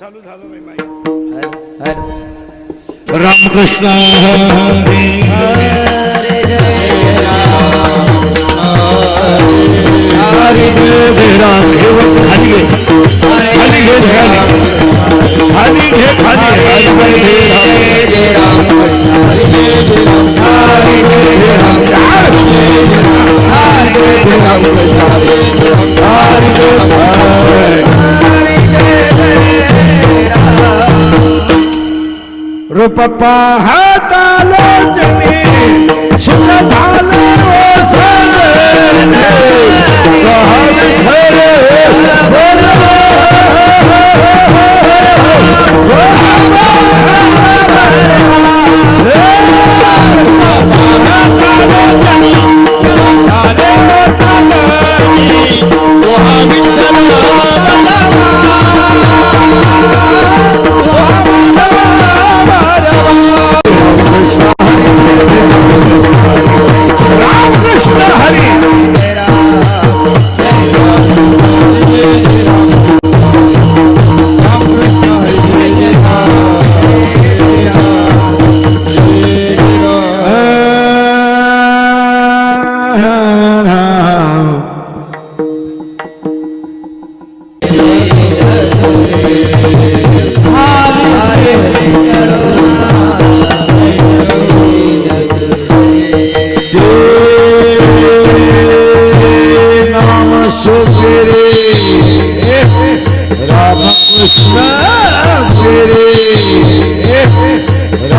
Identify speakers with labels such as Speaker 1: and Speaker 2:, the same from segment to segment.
Speaker 1: चालू झालं नाही माहिती
Speaker 2: रामकृष्ण हरे हरे. जय राम हरे जय राम खाली घे खाली घे खाली घे खाली
Speaker 3: घे Papa, ha!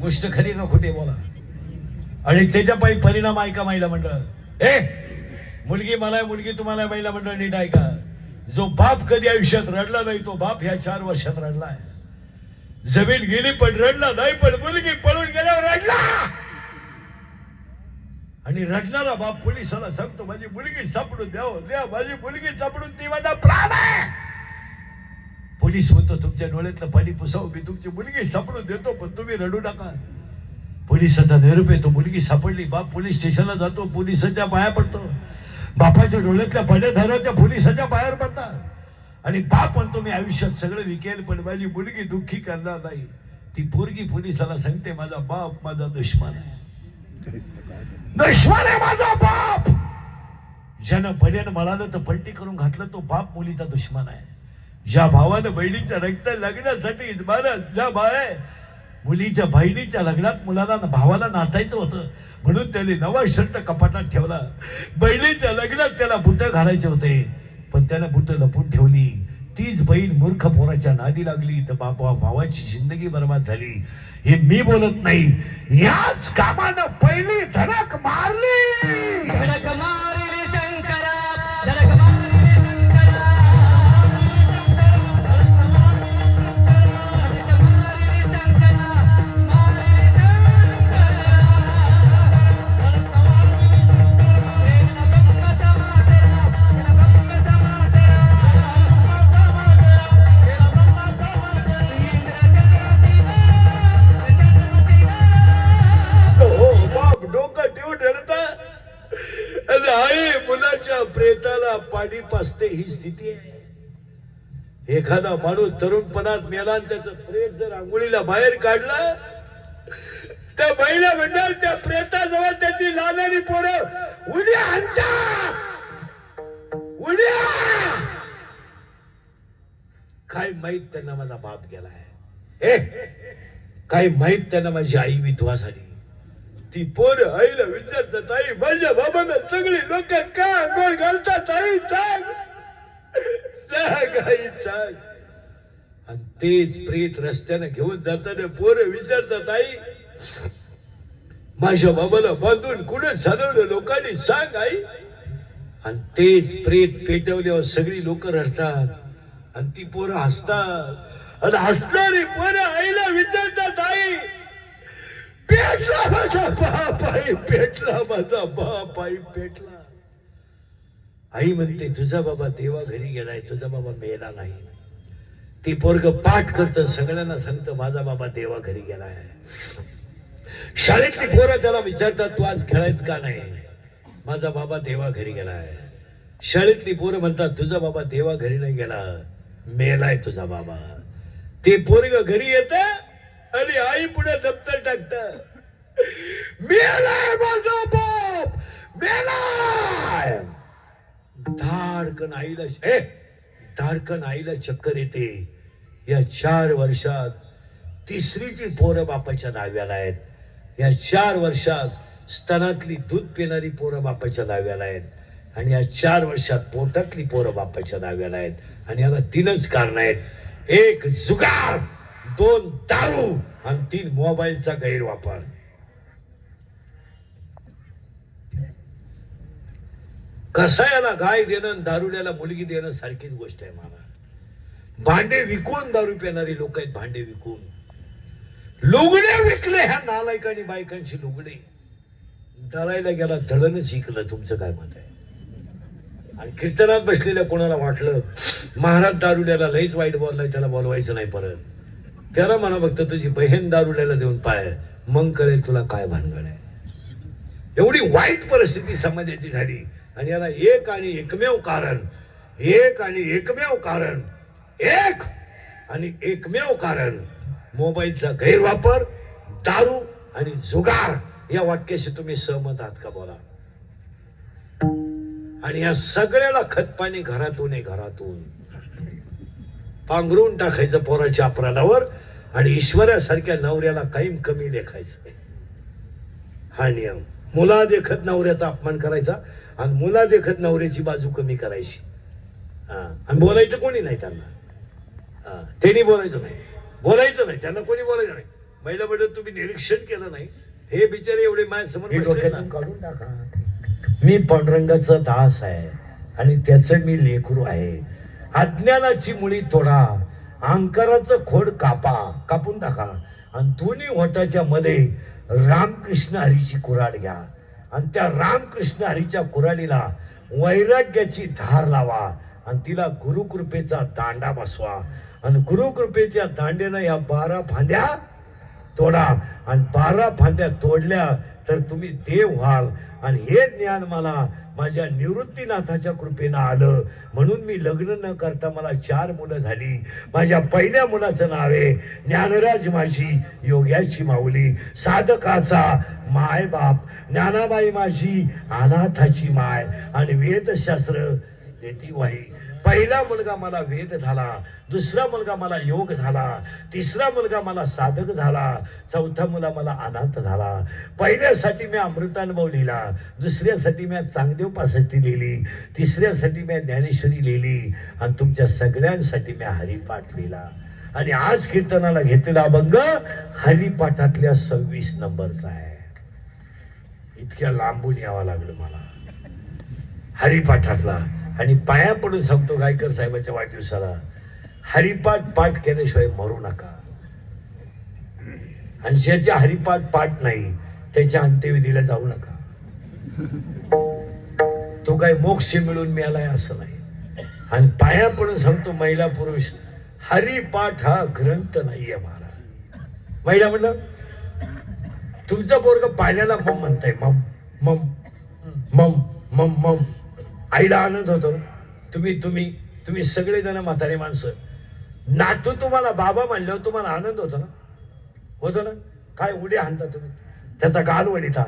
Speaker 3: गोष्ट खरी का खोटे बोला. आणि त्याच्या पायी परिणाम ऐका महिला मंडळ. ए मुलगी मला मुलगी तुम्हाला महिला मंडळ नीट ऐका.
Speaker 2: जो बाप कधी आयुष्यात रडला नाही तो बाप ह्या चार वर्षात रडला आहे. जमीन गेली पण रडला नाही पण मुलगी पळून गेल्यावर रडला. आणि रडणारा बाप पोलिसाला सांगतो माझी मुलगी सापडून द्यावं द्या माझी मुलगी सापडून ती माझा प्राण आहे. पोलीस म्हणतो तुमच्या डोळ्यातलं पाणी पुसावं मी तुमची मुलगी सापडून देतो पण तुम्ही रडू नका. पोलिसाचा निरोप येतो मुलगी सापडली बाप पोलीस स्टेशनला जातो पोलिसाच्या पाया पडतो. बापाच्या डोळ्यातल्या पाण्याधाराच्या पोलिसाच्या बाहेर पडतात. आणि बाप म्हणतो मी आयुष्यात सगळं विकेल पण माझी मुलगी दुःखी करणार नाही. ती पोरगी पोलिसाला सांगते माझा बाप माझा दुश्मन आहे. दुश्मन आहे माझा बाप! ज्यानं बल्यानं म्हणालं तर पलटी करून घातलं तो बाप मुलीचा दुश्मन आहे. ज्या भावानं बहिणीच्या रक्त लग्नासाठी महाराज ज्या बाय मुलीच्या बहिणीच्या लग्नात मुलाला भावाला नाचायचं होतं म्हणून त्याने नवा शर्ट कपाटात ठेवला. बहिणीच्या लग्नात त्याला बुट घालायचे होते पण त्यानं बुट लपून ठेवली. तीच बहीण मूर्ख पोराच्या नादी लागली तर बाबा भावाची जिंदगी बर्बाद झाली. हे मी बोलत नाही याच कामानं पहिली धडक मारली.
Speaker 3: धडक मारली शंकरा धडक
Speaker 2: ही स्थिती आहे. एखादा माणूस तरुणपणात मेला आणि त्याचं प्रेत जर आंघोळीला बाहेर काढलं त्या महिला म्हणणार त्या प्रेताजवळ त्याची लहानारी पोरं उड्या आणतात उड्या! काय माहीत त्यांना माझा बाप गेलाय. हे काय माहीत त्यांना माझी आई विधवा झाली. ती पोर आईला विचारतात आई माझ्या बाबांना सगळी लोक का आंघोळ घालतात? आई सांग आई सांग. आणि तेच प्रेत रस्त्याने घेऊन जाताना पोर विचारतात आई माझ्या बाबाला बांधून कुठे चालवलं लोकांनी? सांग आई. आणि तेच प्रेत पेटवल्यावर सगळी लोक रडतात. आणि ती पोरं हसतात. आणि हसणारी पोरं आईला विचारतात आई पेटला माझा बाप आई पेटला माझा बाप आई पेटला आई म्हणते तुझा बाबा देवा घरी गेलाय तुझा बाबा मेला नाही. ती पोरग पाठ करत सगळ्यांना सांगतं माझा बाबा देवा घरी गेलाय. शाळेतली पोरं त्याला विचारतात तू आज खेळायत का नाही? माझा बाबा देवा घरी गेलाय. शाळेतली पोरं म्हणतात तुझा बाबा देवा घरी नाही गेला मेलाय तुझा बाबा. ते पोरग घरी येत आणि आई पुढे दप्तर टाकत. मेलाय माझा बाप मेलाय. धाडकन आईला हे! धाडकन आईला चक्कर येते. या चार वर्षात तिसरीची पोरं बापाच्या दाव्याला आहेत. या चार वर्षात स्तनातली दूध पिणारी पोरं बापाच्या दाव्याला आहेत. आणि या चार वर्षात पोटातली पोरं बापाच्या दाव्याला आहेत. आणि याला तीनच कारण आहेत. एक जुगार दोन दारू आणि तीन मोबाईलचा गैरवापर. कसायाला गाय देणं दारुड्याला मुलगी देणं सारखीच गोष्ट आहे मला भांडे विकून दारू पिणारी लोक आहेत भांडे विकून. लुगडे विकले ह्या नालायकांनी बायकांची लुगडे. दळायला गेला दळणं शिकलं तुमचं काय मत आहे? आणि कीर्तनात बसलेल्या कोणाला वाटलं महाराज दारुड्याला लईच वाईट बोललाय त्याला बोलवायचं नाही परत. त्याला म्हणा फक्त तुझी बहीण दारुड्याला देऊन पाय मग कळेल तुला काय भानगड आहे. एवढी वाईट परिस्थिती समाजाची झाली. आणि याला एक आणि एकमेव कारण एक आणि एकमेव कारण एक आणि एकमेव कारण मोबाईलचा गैरवापर दारू आणि जुगार या वाक्याशी तुम्ही सहमत आहात का बोला? आणि या सगळ्याला खतपाणी घरातून आहे घरातून. पांघरून टाकायचं पोराच्या अपराधावर आणि ईश्वरासारख्या नवऱ्याला कायम कमी लेखायचं. हा नियम. मुला देखत नवऱ्याचा अपमान करायचा. आणि मुला देखत नवऱ्याची बाजू कमी करायची. हा. आणि बोलायचं कोणी नाही त्यांना. त्यांनी बोलायचं नाही. बोलायचं नाही. त्यांना कोणी बोलायचं नाही. महिला म्हणत तुम्ही निरीक्षण केलं नाही. हे बिचारे एवढे माझ्यासमोर.
Speaker 1: काढून टाका.
Speaker 2: मी पांडुरंगाचा दास आहे आणि त्याचं मी लेकरू आहे. अज्ञानाची मुळी तोडा. अहंकाराचं खोड कापा. कापून टाका. आणि दोन्ही होटाच्या मध्ये रामकृष्ण हरीची कुराड घ्या. आणि त्या रामकृष्ण हरीच्या कुराडीला वैराग्याची धार लावा आणि तिला गुरुकृपेचा दांडा बसवा. आणि गुरुकृपेच्या दांड्यानं या बारा फांद्या तोडा. आणि बारा फांद्या तोडल्या तर तुम्ही देव व्हाल. आणि हे ज्ञान मला माझ्या निवृत्तीनाथाच्या कृपेनं आलं. म्हणून मी लग्न न करता मला चार मुलं झाली. माझ्या पहिल्या मुलाचं नाव आहे ज्ञानराज माझी योग्याची माऊली साधकाचा माय बाप ज्ञानाबाई माझी अनाथाची माय. आणि वेदशास्त्र देती वाई पहिला मुलगा मला वेद झाला दुसरा मुलगा मला योग झाला तिसरा मुलगा मला साधक झाला चौथा मुला मला अनाथ झाला. पहिल्यासाठी मी अमृतानुभव लिहिला दुसऱ्यासाठी मी चांगदेव पासष्टी लिहिली तिसऱ्यासाठी मी ज्ञानेश्वरी लिहिली आणि तुमच्या सगळ्यांसाठी मी हरिपाठ लिहिला. आणि आज कीर्तनाला घेतलेला अभंग हरिपाठातल्या सव्वीस नंबरचा आहे. इतक्या लांबून यावं लागलं मला. हरिपाठातला आणि पाया पडून सांगतो गायकर साहेबाच्या वाढदिवसाला हरिपाठ पाठ केल्याशिवाय मरू नका. आणि ज्याच्या हरिपाठ पाठ नाही त्याच्या अंत्यविधीला जाऊ नका. तो काय मोक्ष मिळून मिळालाय असं नाही. आणि पाया पडून सांगतो महिला पुरुष हरिपाठ हा ग्रंथ नाहीये महाराज. महिला म्हणलं तुमचा पोरग पाण्याला मम म्हणताय मम मम मम मम मम. आईला आनंद होतो ना. तुम्ही तुम्ही तुम्ही सगळेजण म्हातारे माणसं. नातू तुम्हाला बाबा म्हणल्यावर तुम्हाला आनंद होतो ना. होतो ना. काय उड्या हाणता तुम्ही? त्याचा गाल वडिता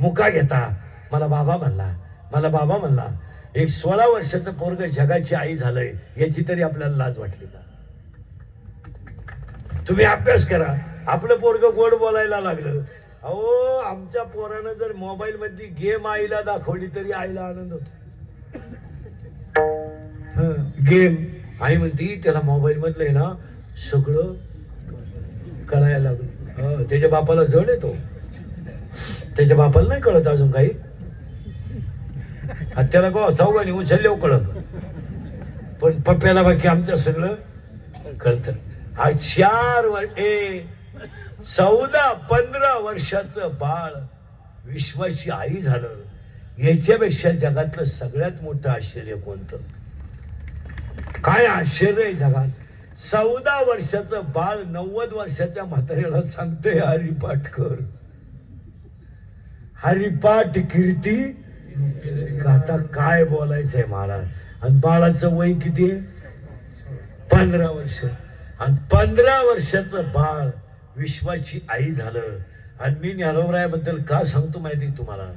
Speaker 2: मुका घेता. मला बाबा म्हणला मला बाबा म्हणला एक सोळा वर्षाचं पोरग जगाची आई झालंय याची तरी आपल्याला लाज वाटली का? तुम्ही अभ्यास करा. आपलं पोरग गोड बोलायला लागलं. अहो आमच्या पोरानं जर मोबाईल मध्ये गेम आईला दाखवली तरी आईला आनंद होतो. गेम. आई म्हणती त्याला मोबाईल मधलं आहे ना सगळं कळायला लागलं. त्याच्या बापाला जड येतो त्याच्या बापाला नाही कळत अजून काही. आणि त्याला गो आणि उचलले कळत पण पप्प्याला बाकी आमचं सगळं कळतं. हा चार वर्षे चौदा पंधरा वर्षाचं बाळ विश्वाची आई झालं. याच्यापेक्षा जगातलं सगळ्यात मोठं आश्चर्य कोणतं? काय आश्चर्य जगात. चौदा वर्षाचं बाळ नव्वद वर्षाच्या म्हाताऱ्याला सांगतोय हरिपाठ कर. हरिपाठ कीर्ती. आता काय बोलायचंय महाराज? आणि बाळाचं वय किती आहे? पंधरा वर्ष. आणि पंधरा वर्षाचं बाळ विश्वाची आई झालं. आणि मी ज्ञानोबरायाबद्दल का सांगतो माहिती तुम्हाला?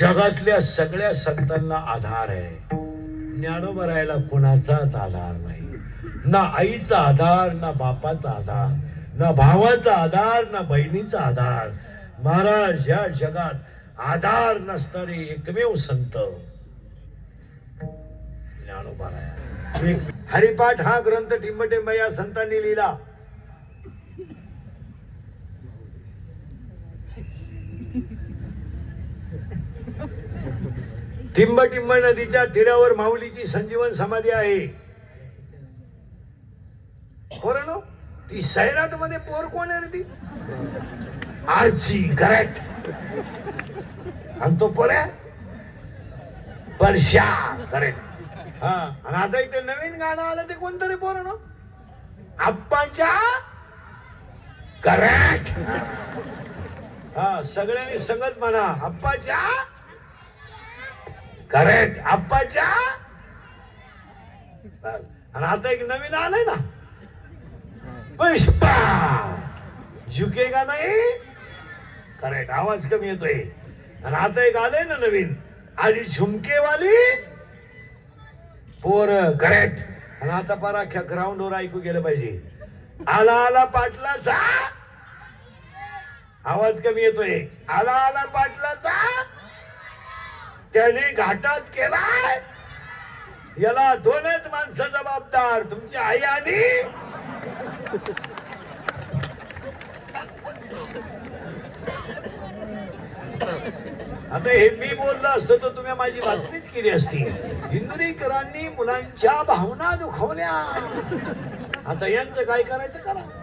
Speaker 2: जगातल्या सगळ्या संतांना आधार आहे. ज्ञानोबरायाला कोणाचाच आधार नाही. ना आईचा आधार ना बापाचा आधार ना भावाचा आधार ना बहिणीचा आधार. महाराज या जगात आधार नसणारे एकमेव संत ज्ञानोबा राया. हरिपाठ हा ग्रंथ टिंबटिंब या संतांनी लिहिला. टिंबटिंब नदीच्या तीरावर माऊलीची संजीवन समाधी आहे. पोरानो ती सैराटमध्ये पोर कोण आहे ती? आरची करेक्ट आणि तो पोर आहे परशा करेक्ट हा. आणि आता इथे नवीन गाणं आलं ते कोणतं रे पोरानो आप्पाच्या करेक्ट हा सगळ्यांनी संगत म्हणा आप्पाच्या करेक्ट आप्पाच्या? आणि आता एक नवीन आलंय ना. पुष्पा! झुकेगा नाही? करेक्ट आवाज कमी येतोय. आणि आता एक आलंय ना नवीन. आणि झुमकेवाली? पोर करेक्ट आणि आता परा अख्ख्या ग्राउंड वर ऐकू गेलं पाहिजे. आला आला पाटलाचा? आवाज कमी येतोय. आला आला पाटलाचा? त्याने घाटात केलाय. याला दोनच माणसं जबाबदार तुमची आई आणि? आता हे मी बोललो असतो तर तुम्ही माझी बातमीच केली असती. हिंदुरीकरांनी मुलांच्या भावना दुखवल्या. आता यांचं काय करायचं करा.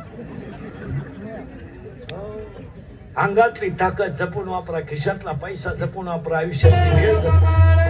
Speaker 2: अंगातली ताकद जपून वापरा खिशातला पैसा जपून वापरा आयुष्यातली वेळ जपून.